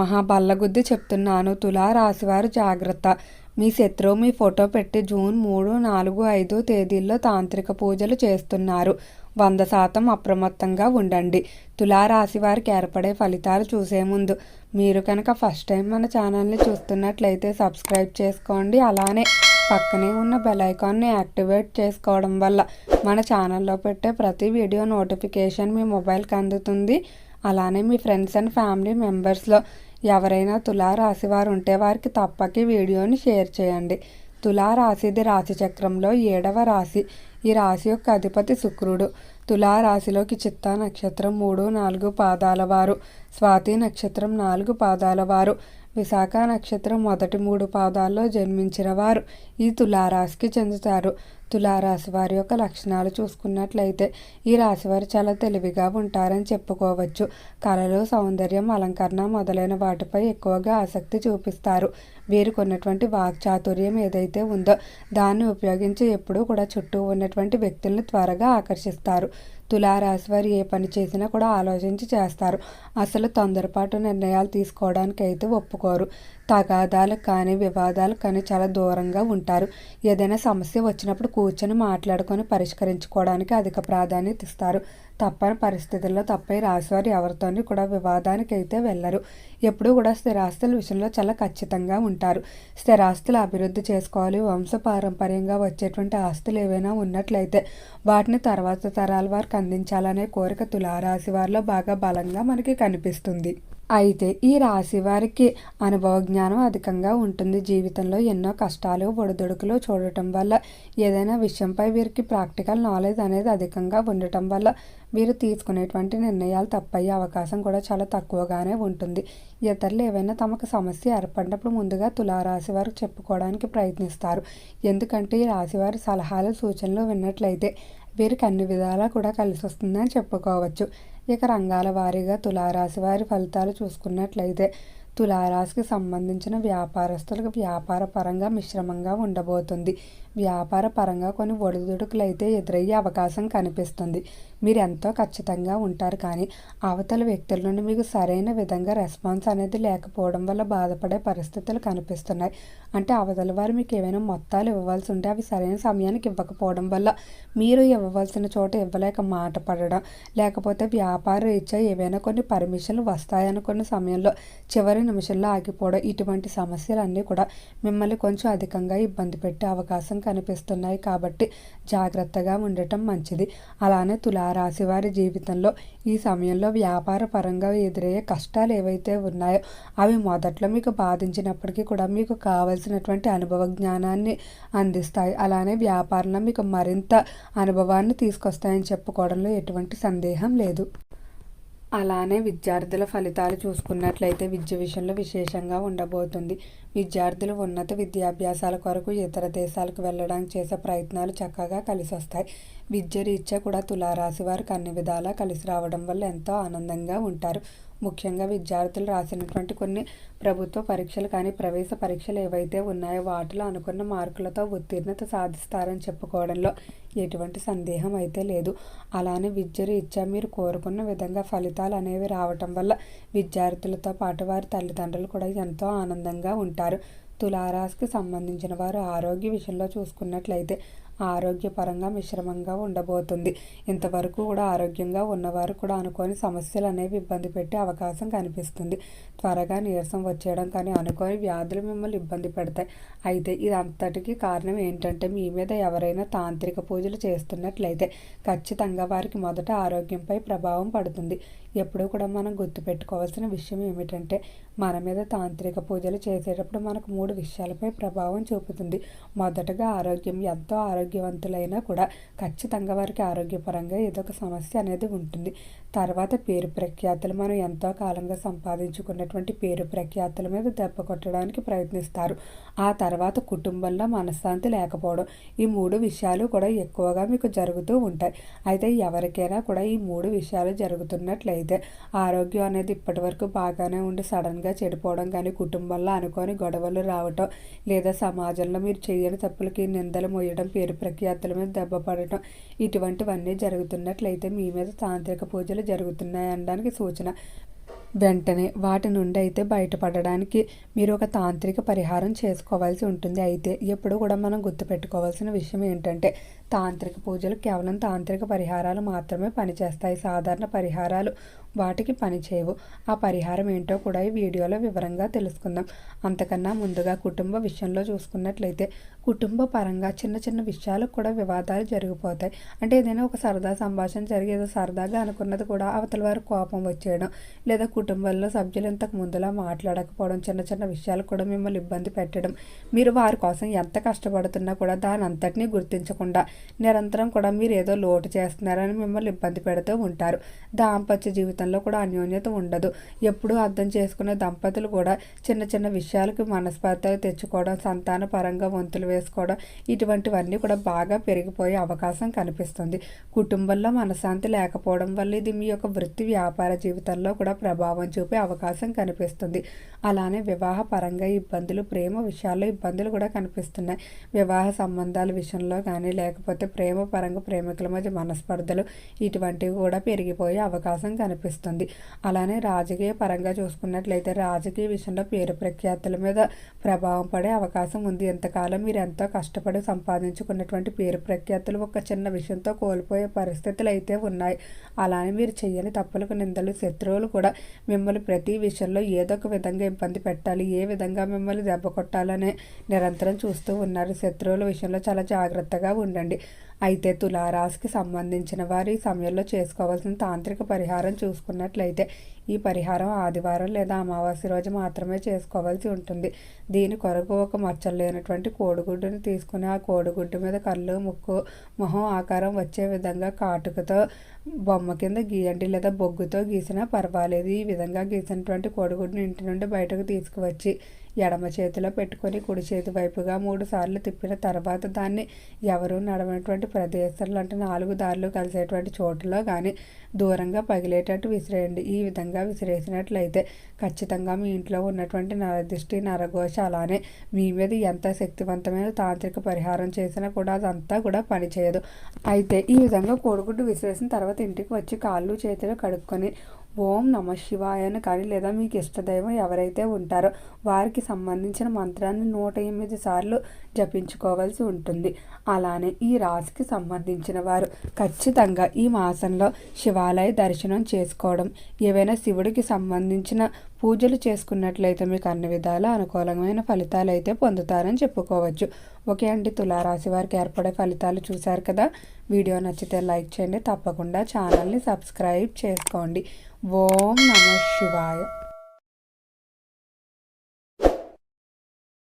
మహాబల్లగుద్ది చెప్తున్నాను తులా రాశివారు జాగ్రత్త. మీ శత్రువు మీ ఫోటో పెట్టి జూన్ మూడు నాలుగు ఐదు తేదీల్లో తాంత్రిక పూజలు చేస్తున్నారు. వంద శాతం అప్రమత్తంగా ఉండండి. తులారాశి వారికి ఏర్పడే ఫలితాలు చూసే ముందు మీరు కనుక ఫస్ట్ టైం మన ఛానల్ని చూస్తున్నట్లయితే సబ్స్క్రైబ్ చేసుకోండి. అలానే పక్కనే ఉన్న బెల్ ఐకాన్ని యాక్టివేట్ చేసుకోవడం వల్ల మన ఛానల్లో పెట్టే ప్రతి వీడియో నోటిఫికేషన్ మీ మొబైల్కి అందుతుంది. అలానే మీ ఫ్రెండ్స్ అండ్ ఫ్యామిలీ మెంబర్స్లో ఎవరైనా తులారాశి వారు ఉంటే వారికి తప్పక వీడియోని షేర్ చేయండి. తులారాశిది రాశి చక్రంలో ఏడవ రాశి. ఈ రాశి యొక్క అధిపతి శుక్రుడు. తులారాశిలోకి చిత్తా నక్షత్రం మూడు నాలుగు పాదాల వారు. స్వాతి నక్షత్రం నాలుగు పాదాల వారు. విశాఖ నక్షత్రం మొదటి మూడు పాదాల్లో జన్మించిన వారు ఈ తులారాశికి చెందుతారు. తులారాశి వారి యొక్క లక్షణాలు చూసుకున్నట్లయితే ఈ రాశివారు చాలా తెలివిగా ఉంటారని చెప్పుకోవచ్చు. కళలు సౌందర్యం అలంకరణ మొదలైన వాటిపై ఎక్కువగా ఆసక్తి చూపిస్తారు. వీరికి ఉన్నటువంటి వాక్చాతుర్యం ఏదైతే ఉందో దాన్ని ఉపయోగించి ఎప్పుడూ కూడా చుట్టూ ఉన్నటువంటి వ్యక్తులను త్వరగా ఆకర్షిస్తారు. తులారాశి వారు ఏ పని చేసినా కూడా ఆలోచించి చేస్తారు. అసలు తొందరపాటు నిర్ణయాలు తీసుకోవడానికి అయితే ఒప్పుకోరు. తగాదాలకు కానీ వివాదాలకు కానీ చాలా దూరంగా ఉంటారు. ఏదైనా సమస్య వచ్చినప్పుడు కూర్చొని మాట్లాడుకొని పరిష్కరించుకోవడానికి అధిక ప్రాధాన్యత ఇస్తారు. తప్పని పరిస్థితుల్లో తప్పై రాశివారు ఎవరితోని కూడా వివాదానికి అయితే వెళ్ళరు. ఎప్పుడూ కూడా స్థిరాస్తుల విషయంలో చాలా ఖచ్చితంగా ఉంటారు. స్థిరాస్తులు అభివృద్ధి చేసుకోవాలి వంశ పారంపర్యంగా వచ్చేటువంటి ఆస్తులు ఏవైనా ఉన్నట్లయితే వాటిని తర్వాత తరాల వారికి అందించాలనే కోరిక తులారాశి వారిలో బాగా బలంగా మనకి కనిపిస్తుంది. అయితే ఈ రాశి వారికి అనుభవ జ్ఞానం అధికంగా ఉంటుంది. జీవితంలో ఎన్నో కష్టాలు ఒడిదుడుకులు చూడటం వల్ల ఏదైనా విషయంపై వీరికి ప్రాక్టికల్ నాలెడ్జ్ అనేది అధికంగా ఉండటం వల్ల వీరు తీసుకునేటువంటి నిర్ణయాలు తప్పయ్యే అవకాశం కూడా చాలా తక్కువగానే ఉంటుంది. ఇతరులు ఏవైనా తమకు సమస్య ఏర్పడినప్పుడు ముందుగా తులారాశి వారు చెప్పుకోవడానికి ప్రయత్నిస్తారు. ఎందుకంటే ఈ రాశి వారి సలహాలు సూచనలు విన్నట్లయితే వీరికి అన్ని విధాలా కూడా కలిసి వస్తుందని చెప్పుకోవచ్చు. ఇక రంగాల వారీగా తులారాశి వారి ఫలితాలు చూసుకున్నట్లయితే తులారాశికి సంబంధించిన వ్యాపారస్తులకు వ్యాపార పరంగా మిశ్రమంగా ఉండబోతుంది. వ్యాపార పరంగా కొన్ని ఒడిదుడుకులు అయితే ఎదురయ్యే అవకాశం కనిపిస్తుంది. మీరు ఎంతో ఖచ్చితంగా ఉంటారు కానీ అవతల వ్యక్తుల నుండి మీకు సరైన విధంగా రెస్పాన్స్ అనేది లేకపోవడం వల్ల బాధపడే పరిస్థితులు కనిపిస్తున్నాయి. అంటే అవతల వారు మీకు ఏమైనా మొత్తాలు ఇవ్వవలసి ఉంటే అవి సరైన సమయానికి ఇవ్వకపోవడం వల్ల మీరు ఇవ్వవలసిన చోట ఇవ్వలేక మాట పడడం లేకపోతే వ్యాపార రీత్యా ఏవైనా కొన్ని పర్మిషన్లు వస్తాయనుకున్న సమయంలో చివరి నిమిషంలో ఆగిపోవడం ఇటువంటి సమస్యలన్నీ కూడా మిమ్మల్ని కొంచెం అధికంగా ఇబ్బంది పెట్టే అవకాశం కనిపిస్తున్నాయి. కాబట్టి జాగ్రత్తగా ఉండటం మంచిది. అలానే తులారాశి వారి జీవితంలో ఈ సమయంలో వ్యాపార పరంగా ఎదురయ్యే కష్టాలు ఏవైతే ఉన్నాయో అవి మొదట్లో మీకు బాధించినప్పటికీ కూడా మీకు కావలసినటువంటి అనుభవ జ్ఞానాన్ని అందిస్తాయి. అలానే వ్యాపారంలో మీకు మరింత అనుభవాన్ని తీసుకొస్తాయని చెప్పుకోవడంలో ఎటువంటి సందేహం లేదు. అలానే విద్యార్థుల ఫలితాలు చూసుకున్నట్లయితే విద్య విషయంలో విశేషంగా ఉండబోతుంది. విద్యార్థులు ఉన్నత విద్యాభ్యాసాల కొరకు ఇతర దేశాలకు వెళ్ళడానికి చేసే ప్రయత్నాలు చక్కగా కలిసి వస్తాయి విద్య రీత్యా కూడా తులారాశి వారికి అన్ని విధాలా కలిసి రావడం వల్ల ఎంతో ఆనందంగా ఉంటారు. ముఖ్యంగా విద్యార్థులు రాసినటువంటి కొన్ని ప్రభుత్వ పరీక్షలు కానీ ప్రవేశ పరీక్షలు ఏవైతే ఉన్నాయో వాటిలో అనుకున్న మార్కులతో ఉత్తీర్ణత సాధిస్తారని చెప్పుకోవడంలో ఎటువంటి సందేహం అయితే లేదు. అలానే విద్య రీత్యా మీరు కోరుకున్న విధంగా ఫలితాలు అనేవి రావటం వల్ల విద్యార్థులతో పాటు వారి తల్లిదండ్రులు కూడా ఎంతో ఆనందంగా ఉంటారు. తులారాశికి సంబంధించిన వారు ఆరోగ్య విషయంలో చూసుకున్నట్లయితే ఆరోగ్యపరంగా మిశ్రమంగా ఉండబోతుంది. ఇంతవరకు కూడా ఆరోగ్యంగా ఉన్నవారు కూడా అనుకోని సమస్యలు అనేవి ఇబ్బంది పెట్టే అవకాశం కనిపిస్తుంది. త్వరగా నీరసం వచ్చేయడం కానీ అనుకోని వ్యాధులు మిమ్మల్ని ఇబ్బంది పెడతాయి. అయితే ఇదంతటికీ కారణం ఏంటంటే మీ మీద ఎవరైనా తాంత్రిక పూజలు చేస్తున్నట్లయితే ఖచ్చితంగా వారికి మొదట ఆరోగ్యంపై ప్రభావం పడుతుంది. ఎప్పుడూ కూడా మనం గుర్తుపెట్టుకోవాల్సిన విషయం ఏమిటంటే మన మీద తాంత్రిక పూజలు చేసేటప్పుడు మనకు మూడు విషయాలపై ప్రభావం చూపుతుంది. మొదటగా ఆరోగ్యం ఎంతో ఆరోగ్యవంతులైనా కూడా ఖచ్చితంగా వారికి ఆరోగ్యపరంగా ఏదో ఒక సమస్య అనేది ఉంటుంది. తర్వాత పేరు ప్రఖ్యాతులు మనం ఎంతో కాలంగా ఉన్నటువంటి పేరు ప్రఖ్యాతుల మీద దెబ్బ కొట్టడానికి ప్రయత్నిస్తారు. ఆ తర్వాత కుటుంబంలో మనశ్శాంతి లేకపోవడం ఈ మూడు విషయాలు కూడా ఎక్కువగా మీకు జరుగుతూ ఉంటాయి. అయితే ఎవరికైనా కూడా ఈ మూడు విషయాలు జరుగుతున్నట్లయితే ఆరోగ్యం అనేది ఇప్పటి వరకు బాగానే ఉండి సడన్గా చెడిపోవడం కానీ కుటుంబంలో అనుకోని గొడవలు రావటం లేదా సమాజంలో మీరు చేయని తప్పులకి నిందలు మోయడం పేరు ప్రఖ్యాతుల మీద దెబ్బ పడటం ఇటువంటివన్నీ జరుగుతున్నట్లయితే మీ మీద తాంత్రిక పూజలు జరుగుతున్నాయి అనడానికి సూచన వెంటనే వాటి నుండి అయితే బయటపడడానికి మీరు ఒక తాంత్రిక పరిహారం చేసుకోవాల్సి ఉంటుంది. అయితే ఎప్పుడు కూడా మనం గుర్తుపెట్టుకోవాల్సిన విషయం ఏంటంటే తాంత్రిక పూజలు కేవలం తాంత్రిక పరిహారాలు మాత్రమే పనిచేస్తాయి. సాధారణ పరిహారాలు వాటికి పనిచేయవు. ఆ పరిహారం ఏంటో కూడా ఈ వీడియోలో వివరంగా తెలుసుకుందాం. అంతకన్నా ముందుగా కుటుంబ విషయంలో చూసుకున్నట్లయితే కుటుంబ పరంగా చిన్న చిన్న విషయాలకు కూడా వివాదాలు జరిగిపోతాయి. అంటే ఏదైనా ఒక సరదా సంభాషణ జరిగి ఏదో సరదాగా అనుకున్నది కూడా అవతల వారు కోపం వచ్చేయడం లేదా కుటుంబంలో సభ్యులు ఇంతకు ముందులా మాట్లాడకపోవడం చిన్న చిన్న విషయాలు కూడా మిమ్మల్ని ఇబ్బంది పెట్టడం మీరు వారి కోసం ఎంత కష్టపడుతున్నా కూడా దాని అంతటినీ గుర్తించకుండా నిరంతరం కూడా మీరు ఏదో లోటు చేస్తున్నారని మిమ్మల్ని ఇబ్బంది పెడుతూ ఉంటారు. దాంపత్య జీవితంలో కూడా అన్యోన్యత ఉండదు. ఎప్పుడూ అర్థం చేసుకునే దంపతులు కూడా చిన్న చిన్న విషయాలకు మనస్పర్ధలు తెచ్చుకోవడం సంతాన పరంగా వంతులు వేసుకోవడం ఇటువంటివన్నీ కూడా బాగా పెరిగిపోయే అవకాశం కనిపిస్తుంది. కుటుంబంలో మనశాంతి లేకపోవడం వల్ల ఇది మీ యొక్క వృత్తి వ్యాపార జీవితంలో కూడా ప్రభావం చూపే అవకాశం కనిపిస్తుంది. అలానే వివాహ పరంగా ఇబ్బందులు ప్రేమ విషయాల్లో ఇబ్బందులు కూడా కనిపిస్తున్నాయి. వివాహ సంబంధాల విషయంలో కానీ లేకపోతే లేకపోతే ప్రేమ పరంగా ప్రేమికుల మధ్య మనస్పర్ధలు ఇటువంటివి కూడా పెరిగిపోయే అవకాశం కనిపిస్తుంది. అలానే రాజకీయ పరంగా చూసుకున్నట్లయితే రాజకీయ విషయంలో పేరు ప్రఖ్యాతుల మీద ప్రభావం పడే అవకాశం ఉంది. ఎంతకాలం మీరు ఎంతో కష్టపడి సంపాదించుకున్నటువంటి పేరు ప్రఖ్యాతులు ఒక చిన్న విషయంతో కోల్పోయే పరిస్థితులు అయితే ఉన్నాయి. అలానే మీరు చేయని తప్పులకు నిందలు శత్రువులు కూడా మిమ్మల్ని ప్రతి విషయంలో ఏదో ఒక విధంగా ఇబ్బంది పెట్టాలి. ఏ విధంగా మిమ్మల్ని దెబ్బ కొట్టాలనే నిరంతరం చూస్తూ ఉన్నారు. శత్రువుల విషయంలో చాలా జాగ్రత్తగా ఉండండి. అయితే తులారాశికి సంబంధించిన వారు ఈ సమయంలో చేసుకోవాల్సిన తాంత్రిక పరిహారం చూసుకున్నట్లయితే ఈ పరిహారం ఆదివారం లేదా అమావాస్య రోజు మాత్రమే చేసుకోవాల్సి ఉంటుంది. దీని కొరకు ఒక మచ్చలు లేనటువంటి కోడిగుడ్డుని తీసుకుని ఆ కోడిగుడ్డు మీద కళ్ళు ముక్కు మొహం ఆకారం వచ్చే విధంగా కాటుకతో బొమ్మ కింద గీయండి లేదా బొగ్గుతో గీసినా పర్వాలేదు. ఈ విధంగా గీసినటువంటి కోడిగుడ్డును ఇంటి నుండి బయటకు తీసుకువచ్చి ఎడమ చేతిలో పెట్టుకొని కుడి చేతి వైపుగా మూడు సార్లు తిప్పిన తర్వాత దాన్ని ఎవరు నడవనటువంటి ప్రదేశాలు అంటే నాలుగు దారులు కలిసేటువంటి చోటులో కానీ దూరంగా పగిలేటట్టు విసిరేయండి. ఈ విధంగా విసిరేసినట్లయితే ఖచ్చితంగా మీ ఇంట్లో ఉన్నటువంటి నరదిష్టి నరఘోష అలానే మీ మీద ఎంత శక్తివంతమైన తాంత్రిక పరిహారం చేసినా కూడా అదంతా కూడా పనిచేయదు. అయితే ఈ విధంగా కోడిగుడ్డు విసిరేసిన తర్వాత ఇంటికి వచ్చి కాళ్ళు చేతులు కడుక్కొని ఓం నమ శివాయను కానీ లేదా మీకు ఇష్టదైవం ఎవరైతే ఉంటారో వారికి సంబంధించిన మంత్రాన్ని నూట ఎనిమిది సార్లు జపించుకోవాల్సి ఉంటుంది. అలానే ఈ రాశికి సంబంధించిన వారు ఖచ్చితంగా ఈ మాసంలో శివాలయ దర్శనం చేసుకోవడం ఏవైనా శివుడికి సంబంధించిన పూజలు చేసుకున్నట్లయితే మీకు అన్ని విధాల అనుకూలమైన ఫలితాలు అయితే పొందుతారని చెప్పుకోవచ్చు. ఓకే అండి తులారాశి వారికి ఏర్పడే ఫలితాలు చూశారు కదా? వీడియో నచ్చితే లైక్ చేయండి తప్పకుండా ఛానల్ని సబ్స్క్రైబ్ చేసుకోండి. ఓం నమ శివాయ.